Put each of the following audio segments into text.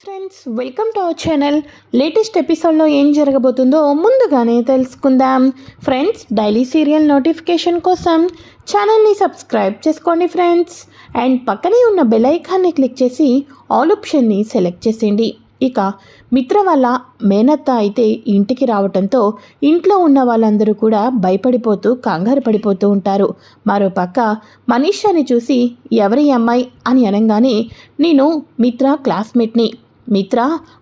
Friends welcome to our channel latest ఎపిసోడ్లో ఏం జరగబోతుందో ముందుగానే తెలుసుకుందాం. ఫ్రెండ్స్ డైలీ సీరియల్ నోటిఫికేషన్ కోసం ఛానల్ని సబ్స్క్రైబ్ చేసుకోండి ఫ్రెండ్స్ అండ్ పక్కనే ఉన్న బెల్ ఐకాన్ని క్లిక్ చేసి ఆల్ ఆప్షన్ని సెలెక్ట్ చేసేయండి. ఇక మిత్ర వాళ్ళ మేనత్త అయితే ఇంటికి రావటంతో ఇంట్లో ఉన్న వాళ్ళందరూ కూడా భయపడిపోతూ కంగారు పడిపోతూ ఉంటారు. మరోపక్క మనీషాని చూసి ఎవరి అమ్మాయి? అని అనగానే నేను మిత్ర క్లాస్మేట్ని మిత్ర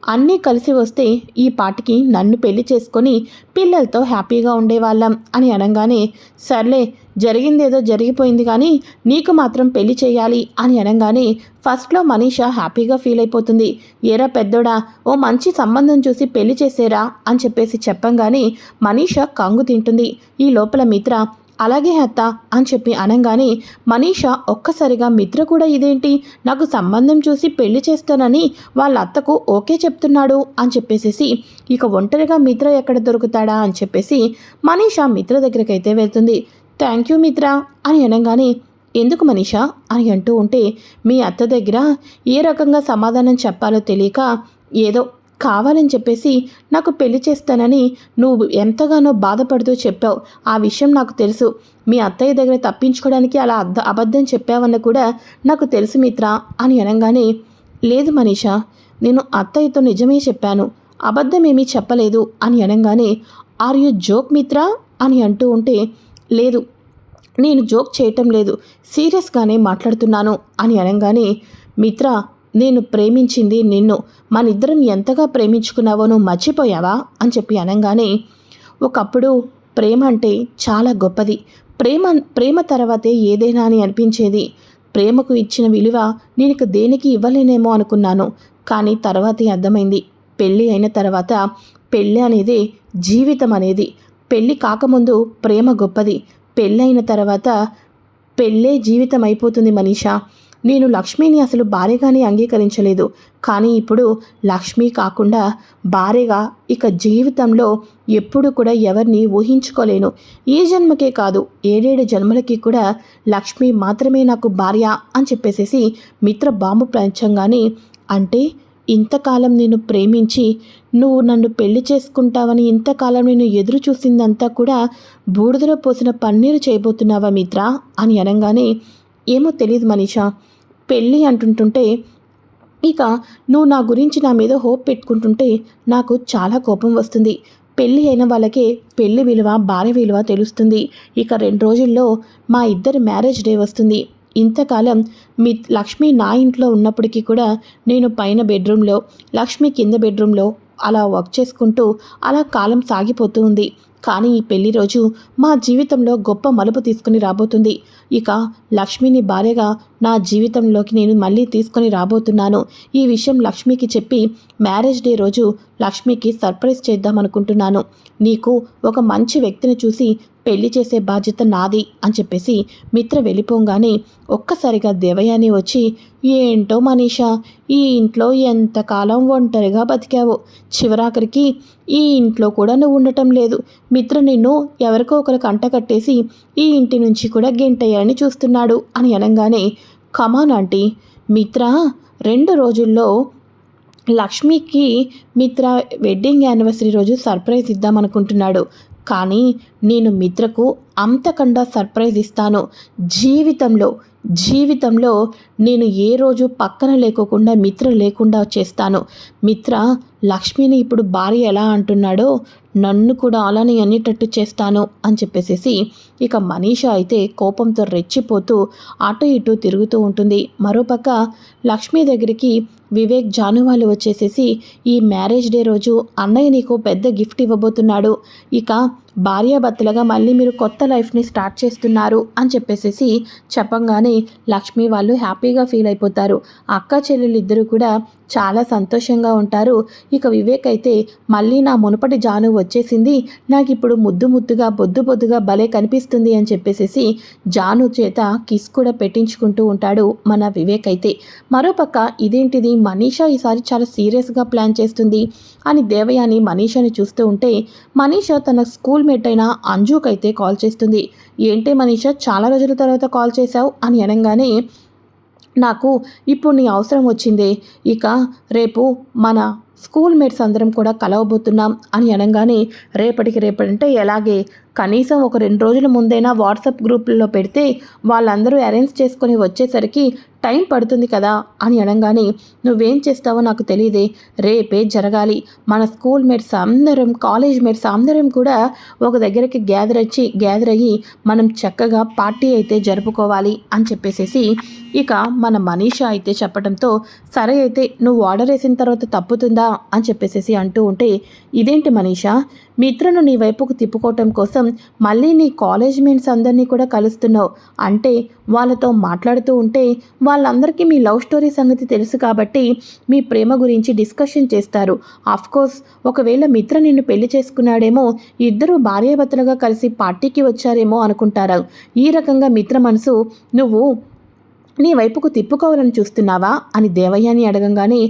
అన్నీ కలిసి వస్తే ఈ పాటికి నన్ను పెళ్ళి చేసుకొని పిల్లలతో హ్యాపీగా ఉండేవాళ్ళం అని అనగానే సర్లే జరిగిందేదో జరిగిపోయింది కానీ నీకు మాత్రం పెళ్ళి చేయాలి అని అనగానే ఫస్ట్లో మనీషా హ్యాపీగా ఫీల్ అయిపోతుంది. ఏరా పెద్దోడా ఓ మంచి సంబంధం చూసి పెళ్ళి చేసేరా అని చెప్పేసి చెప్పంగానే మనీషా కంగు తింటుంది. ఈ లోపల మిత్ర అలాగే అత్త అని చెప్పి అనగానే మనీషా ఒక్కసారిగా మిత్ర కూడా ఇదేంటి? నాకు సంబంధం చూసి పెళ్ళి చేస్తానని వాళ్ళ అత్తకు ఓకే చెప్తున్నాడు అని చెప్పేసేసి ఇక ఒంటరిగా మిత్ర ఎక్కడ దొరుకుతాడా? అని చెప్పేసి మనీషా మిత్ర దగ్గరికి అయితే వెళ్తుంది. థ్యాంక్ యూ మిత్ర అని అనగానే ఎందుకు మనీషా? అని అంటూ ఉంటే మీ అత్త దగ్గర ఏ రకంగా సమాధానం చెప్పాలో తెలియక ఏదో కావాలని చెప్పేసి నాకు పెళ్ళి చేస్తానని నువ్వు ఎంతగానో బాధపడుతూ చెప్పావు. ఆ విషయం నాకు తెలుసు. మీ అత్తయ్య దగ్గర తప్పించుకోవడానికి అలా అద్ద అబద్ధం చెప్పావన్న కూడా నాకు తెలుసు మిత్ర అని అనగానే లేదు మనీషా నేను అత్తయ్యతో నిజమే చెప్పాను. అబద్ధమేమీ చెప్పలేదు అని అనగానే ఆర్ యు జోక్ మిత్ర అని అంటూ ఉంటే లేదు నేను జోక్ చేయటం లేదు. సీరియస్గానే మాట్లాడుతున్నాను అని అనగానే మిత్ర నేను ప్రేమించింది నిన్ను. మనిద్దరం ఎంతగా ప్రేమించుకున్నావో నువ్వు మర్చిపోయావా? అని చెప్పి అనగానే ఒకప్పుడు ప్రేమ అంటే చాలా గొప్పది. ప్రేమ ప్రేమ తర్వాతే ఏదైనా అని అనిపించేది. ప్రేమకు ఇచ్చిన విలువ నేను దేనికి ఇవ్వలేనేమో అనుకున్నాను. కానీ తర్వాతే అర్థమైంది. పెళ్ళి అయిన తర్వాత పెళ్ళి అనేది జీవితం అనేది. పెళ్ళి కాకముందు ప్రేమ గొప్పది. పెళ్ళైన తర్వాత పెళ్ళే జీవితం అయిపోతుంది మనీషా. నేను లక్ష్మిని అసలు భార్యగానే అంగీకరించలేదు. కానీ ఇప్పుడు లక్ష్మి కాకుండా భార్యగా ఇక జీవితంలో ఎప్పుడు కూడా ఎవరిని ఊహించుకోలేను. ఈ జన్మకే కాదు ఏడేడు జన్మలకి కూడా లక్ష్మి మాత్రమే నాకు భార్య అని చెప్పేసేసి మిత్ర బాంబు పంచంగానే అంటే ఇంతకాలం నేను ప్రేమించి నువ్వు నన్ను పెళ్ళి చేసుకుంటావని ఇంతకాలం నేను ఎదురు చూసిందంతా కూడా బూడిదలో పోసిన పన్నీరు చేయబోతున్నావా మిత్ర అని అనగానే ఏమో తెలియదు మనీషా. పెళ్ళి అంటుంటుంటే ఇక నువ్వు నా గురించి నా మీద హోప్ పెట్టుకుంటుంటే నాకు చాలా కోపం వస్తుంది. పెళ్ళి అయిన వాళ్ళకే పెళ్ళి విలువ భార్య విలువ తెలుస్తుంది. ఇక రెండు రోజుల్లో మా ఇద్దరి మ్యారేజ్ డే వస్తుంది. ఇంతకాలం మీ లక్ష్మి నా ఇంట్లో ఉన్నప్పటికీ కూడా నేను పైన బెడ్రూమ్లో లక్ష్మి కింద బెడ్రూమ్లో అలా వర్క్ చేసుకుంటూ అలా కాలం సాగిపోతూ ఉంది. కానీ ఈ పెళ్ళి రోజు మా జీవితంలో గొప్ప మలుపు తీసుకుని రాబోతుంది. ఇక లక్ష్మిని భార్యగా నా జీవితంలోకి నేను మళ్ళీ తీసుకొని రాబోతున్నాను. ఈ విషయం లక్ష్మికి చెప్పి మ్యారేజ్ డే రోజు లక్ష్మికి సర్ప్రైజ్ చేద్దాం అనుకుంటున్నాను. నీకు ఒక మంచి వ్యక్తిని చూసి పెళ్ళి చేసే బాధ్యత నాది అని చెప్పేసి మిత్ర వెళ్ళిపోగానే ఒక్కసారిగా దేవయాని వచ్చి ఏంటో మనీషా ఈ ఇంట్లో ఎంతకాలం ఒంటరిగా బతికావు? చివరాఖరికి ఈ ఇంట్లో కూడా నువ్వు ఉండటం లేదు. మిత్ర నిన్ను ఎవరికో ఒకరికి అంటకట్టేసి ఈ ఇంటి నుంచి కూడా గెంటయ్యాలని చూస్తున్నాడు అని అనగానే కమాన్ ఆంటీ మిత్ర రెండు రోజుల్లో లక్ష్మికి మిత్ర వెడ్డింగ్ యానివర్సరీ రోజు సర్ప్రైజ్ ఇద్దామనుకుంటున్నాడు. కానీ నేను మిత్రకు అంతకండా సర్ప్రైజ్ ఇస్తాను. జీవితంలో జీవితంలో నేను ఏ రోజు పక్కన లేకోకుండా మిత్ర లేకుండా చేస్తాను. మిత్ర లక్ష్మిని ఇప్పుడు భార్య ఎలా అంటున్నాడో నన్ను కూడా అలానే అనేటట్టు చేస్తాను అని చెప్పేసేసి ఇక మనీషా అయితే కోపంతో రెచ్చిపోతూ అటు ఇటు తిరుగుతూ ఉంటుంది. మరోపక్క లక్ష్మి దగ్గరికి వివేక్ జాను వాళ్ళు వచ్చేసేసి ఈ మ్యారేజ్ డే రోజు అన్నయ్య నీకు పెద్ద గిఫ్ట్ ఇవ్వబోతున్నాడు. ఇక భార్యాభర్తలుగా మళ్ళీ మీరు కొత్త లైఫ్ని స్టార్ట్ చేస్తున్నారు అని చెప్పేసేసి చెప్పంగానే లక్ష్మి వాళ్ళు హ్యాపీగా ఫీల్ అయిపోతారు. అక్క చెల్లెలు ఇద్దరు కూడా చాలా సంతోషంగా ఉంటారు. ఇక వివేక్ అయితే మళ్ళీ నా మునుపటి జాను వచ్చేసింది. నాకు ఇప్పుడు ముద్దు ముద్దుగా బొద్దు బొద్దుగా భలే కనిపిస్తుంది అని చెప్పేసేసి జాను చేత కిస్ కూడా పెట్టించుకుంటూ ఉంటాడు మన వివేక్ అయితే. మరోపక్క ఇదేంటిది? మనీషా ఈసారి చాలా సీరియస్గా ప్లాన్ చేస్తుంది అని దేవయాని మనీషాని చూస్తూ ఉంటే మనీషా తన స్కూల్ మేట్ అయిన అంజుకైతే కాల్ చేస్తుంది. ఏంటి మనీషా చాలా రోజుల తర్వాత కాల్ చేశావు అని అనగానే నాకు ఇప్పుడు నీ అవసరం వచ్చిందే. ఇక రేపు మన స్కూల్ మేట్స్ అందరం కూడా కలవబోతున్నాం అని అనగానే రేపటికి రేపటంటే ఎలాగే? కనీసం ఒక రెండు రోజుల ముందైనా వాట్సాప్ గ్రూపుల్లో పెడితే వాళ్ళందరూ అరేంజ్ చేసుకొని వచ్చేసరికి టైం పడుతుంది కదా అని అనగానే నువ్వేం చేస్తావో నాకు తెలియదే. రేపే జరగాలి. మన స్కూల్ మేట్స్ అందరం కాలేజ్ మేట్స్ అందరం కూడా ఒక దగ్గరికి గ్యాదర్ వచ్చి గ్యాదర్ అయ్యి మనం చక్కగా పార్టీ అయితే జరుపుకోవాలి అని చెప్పేసేసి ఇక మన మనీషా అయితే చెప్పడంతో సరే అయితే నువ్వు ఆర్డర్ వేసిన తర్వాత తప్పుతుందా? అని చెప్పేసేసి అంటూ ఉంటే ఇదేంటి మనీషా? మిత్రను నీ వైపుకు తిప్పుకోవటం కోసం మళ్ళీ నీ కాలేజ్ మేట్స్ అందరినీ కూడా కలుస్తున్నావు. అంటే వాళ్ళతో మాట్లాడుతూ ఉంటే వాళ్ళందరికీ మీ లవ్ స్టోరీ సంగతి తెలుసు కాబట్టి మీ ప్రేమ గురించి డిస్కషన్ చేస్తారు. కోర్స్ ఒకవేళ మిత్ర నిన్ను పెళ్ళి చేసుకున్నాడేమో ఇద్దరు భార్యాభర్తలుగా కలిసి పార్టీకి వచ్చారేమో అనుకుంటారు. ఈ రకంగా మిత్ర మనసు నువ్వు నీ వైపుకు తిప్పుకోవాలని చూస్తున్నావా? అని దేవయ్యని అడగంగానే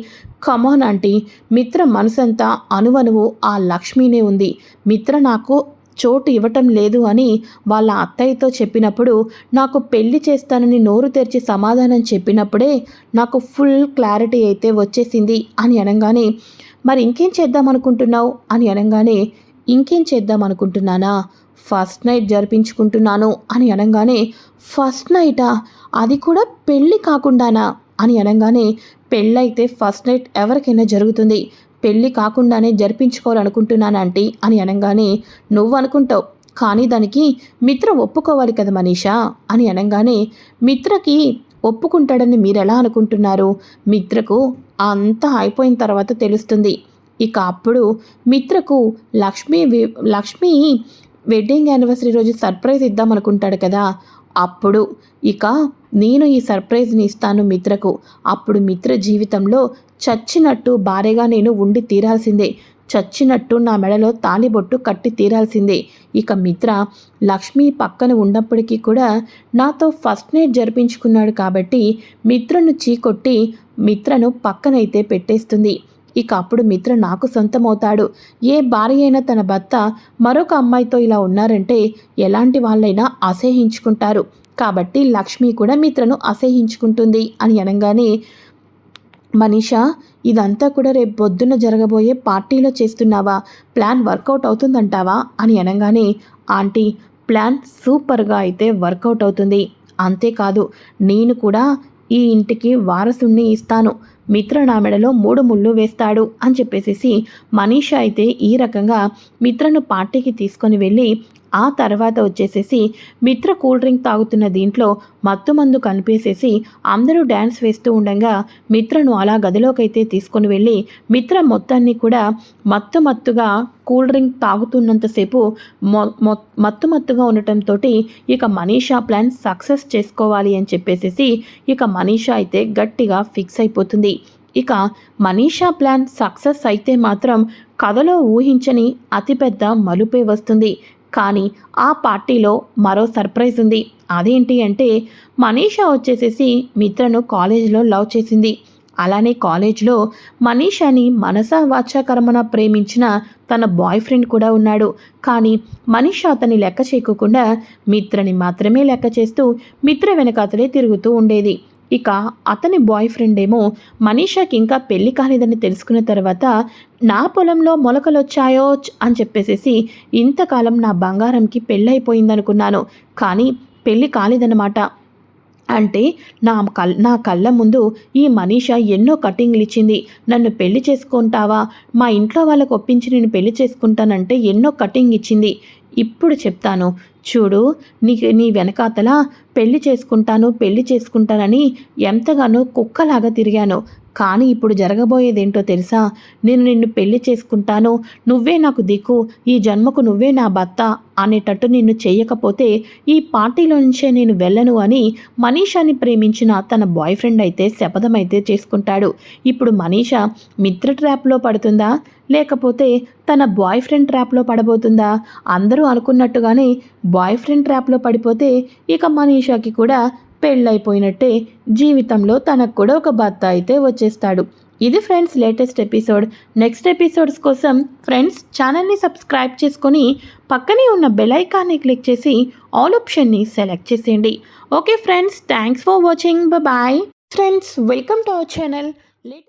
కమాన్ ఆంటీ మిత్ర మనసంతా అనువనువు ఆ లక్ష్మీనే ఉంది. మిత్ర నాకు చోటు ఇవ్వటం లేదు అని వాళ్ళ అత్తయ్యతో చెప్పినప్పుడు నాకు పెళ్ళి చేస్తానని నోరు తెరిచి సమాధానం చెప్పినప్పుడే నాకు ఫుల్ క్లారిటీ అయితే వచ్చేసింది అని అనగానే మరి ఇంకేం చేద్దాం అనుకుంటున్నావు? అని అనగానే ఇంకేం చేద్దాం అనుకుంటున్నానా? ఫస్ట్ నైట్ జరిపించుకుంటున్నాను అని అనగానే ఫస్ట్ నైటా? అది కూడా పెళ్ళి కాకుండానా? అని అనగానే పెళ్ళైతే ఫస్ట్ నైట్ ఎవరికైనా జరుగుతుంది. పెళ్ళి కాకుండానే జరిపించుకోవాలనుకుంటున్నాను ఆంటీ అని అనగానే నువ్వు అనుకుంటావు కానీ దానికి మిత్ర ఒప్పుకోవాలి కదా మనీషా? అని అనగానే మిత్రకి ఒప్పుకుంటాడని మీరు ఎలా అనుకుంటున్నారు? మిత్రకు అంతా అయిపోయిన తర్వాత తెలుస్తుంది. ఇక అప్పుడు మిత్రకు లక్ష్మి లక్ష్మి వెడ్డింగ్ యానివర్సరీ రోజు సర్ప్రైజ్ ఇద్దాం అనుకుంటాడు కదా. అప్పుడు ఇక నేను ఈ సర్ప్రైజ్ని ఇస్తాను మిత్రకు. అప్పుడు మిత్ర జీవితంలో చచ్చినట్టు భార్యగా నేను ఉండి తీరాల్సిందే. చచ్చినట్టు నా మెడలో తాలిబొట్టు కట్టి తీరాల్సిందే. ఇక మిత్ర లక్ష్మి పక్కన ఉన్నప్పటికీ కూడా నాతో ఫస్ట్ నైట్ జరిపించుకున్నాడు కాబట్టి మిత్రను చీకొట్టి మిత్రను పక్కనైతే పెట్టేస్తుంది. ఇక అప్పుడు మిత్ర నాకు సొంతమవుతాడు. ఏ భార్య అయినా తన భర్త మరొక అమ్మాయితో ఇలా ఉన్నారంటే ఎలాంటి వాళ్ళైనా అసహించుకుంటారు కాబట్టి లక్ష్మి కూడా మిత్రను అసహించుకుంటుంది అని అనగానే మనీషా ఇదంతా కూడా రేపు పొద్దున్న జరగబోయే పార్టీలో చేస్తున్నావా? ప్లాన్ వర్కౌట్ అవుతుందంటావా? అని అనగానే ఆంటీ ప్లాన్ సూపర్గా అయితే వర్కౌట్ అవుతుంది. అంతేకాదు నేను కూడా ఈ ఇంటికి వారసుణ్ణి ఇస్తాను. మిత్ర నా మెడలో మూడు ముళ్ళు వేస్తాడు అని చెప్పేసి మనీషా అయితే ఈ రకంగా మిత్రను పార్టీకి తీసుకొని వెళ్ళి ఆ తర్వాత వచ్చేసేసి మిత్ర కూల్ డ్రింక్ తాగుతున్న దీంట్లో మత్తు మందు కనిపేసేసి అందరూ డ్యాన్స్ వేస్తూ ఉండగా మిత్రను అలా గదిలోకైతే తీసుకొని వెళ్ళి మిత్ర మొత్తాన్ని కూడా మత్తు మత్తుగా కూల్ డ్రింక్ తాగుతున్నంతసేపు మత్తు మత్తుగా ఉండటంతో ఇక మనీషా ప్లాన్ సక్సెస్ చేసుకోవాలి అని చెప్పేసేసి ఇక మనీషా అయితే గట్టిగా ఫిక్స్ అయిపోతుంది. ఇక మనీషా ప్లాన్ సక్సెస్ అయితే మాత్రం కథలో ఊహించని అతిపెద్ద మలుపే వస్తుంది. కానీ ఆ పార్టీలో మరో సర్ప్రైజ్ ఉంది. అదేంటి అంటే మనీషా వచ్చేసేసి మిత్రను కాలేజీలో లవ్ చేసింది. అలానే కాలేజ్లో మనీషాని మనసా వాచాకర్మన ప్రేమించిన తన బాయ్ ఫ్రెండ్ కూడా ఉన్నాడు. కానీ మనీష అతని లెక్క చేయకుండా మిత్రని మాత్రమే లెక్క చేస్తూ మిత్ర వెనక అతడే తిరుగుతూ ఉండేది. ఇక అతని బాయ్ ఫ్రెండ్ ఏమో మనీషాకి ఇంకా పెళ్ళి కాలేదని తెలుసుకున్న తర్వాత నా పొలంలో మొలకలు వచ్చాయో అని చెప్పేసేసి ఇంతకాలం నా బంగారంకి పెళ్ళైపోయిందనుకున్నాను. కానీ పెళ్ళి కాలేదన్నమాట. అంటే నా కల్ నా కళ్ళ ముందు ఈ మనీష ఎన్నో కటింగ్లు ఇచ్చింది నన్ను పెళ్ళి చేసుకుంటావా? మా ఇంట్లో వాళ్ళకు ఒప్పించి నేను పెళ్ళి చేసుకుంటానంటే ఎన్నో కటింగ్ ఇచ్చింది ఇప్పుడు చెప్తాను. చూడు నీ నీ వెనకాతల పెళ్ళి చేసుకుంటాను పెళ్ళి చేసుకుంటానని ఎంతగానో కుక్కలాగా తిరిగాను. కానీ ఇప్పుడు జరగబోయేదేంటో తెలుసా? నేను నిన్ను పెళ్ళి చేసుకుంటాను. నువ్వే నాకు దిక్కు. ఈ జన్మకు నువ్వే నా భర్త అనేటట్టు నిన్ను చేయకపోతే ఈ పార్టీలో నుంచే నేను వెళ్ళను అని మనీషాని ప్రేమించిన తన బాయ్ ఫ్రెండ్ అయితే శపథమైతే చేసుకుంటాడు. ఇప్పుడు మనీషా మిత్ర ట్రాప్లో పడుతుందా? లేకపోతే తన బాయ్ ఫ్రెండ్ ట్రాప్లో పడబోతుందా? అందరూ అనుకున్నట్టుగానే బాయ్ ఫ్రెండ్ ట్రాప్లో పడిపోతే ఇక మనీషాకి కూడా పెళ్ళైపోయినట్టే జీవితంలో తనకు కూడా ఒక భర్త అయితే వచ్చేస్తాడు. ఇది friends latest episode. Next episodes కోసం ఫ్రెండ్స్ ఛానల్ని సబ్స్క్రైబ్ చేసుకొని పక్కనే ఉన్న బెల్ ఐకాన్ని క్లిక్ చేసి ఆల్ ఆప్షన్ని సెలెక్ట్ చేసేయండి. Okay friends thanks for watching. Bye friends welcome to our channel. Late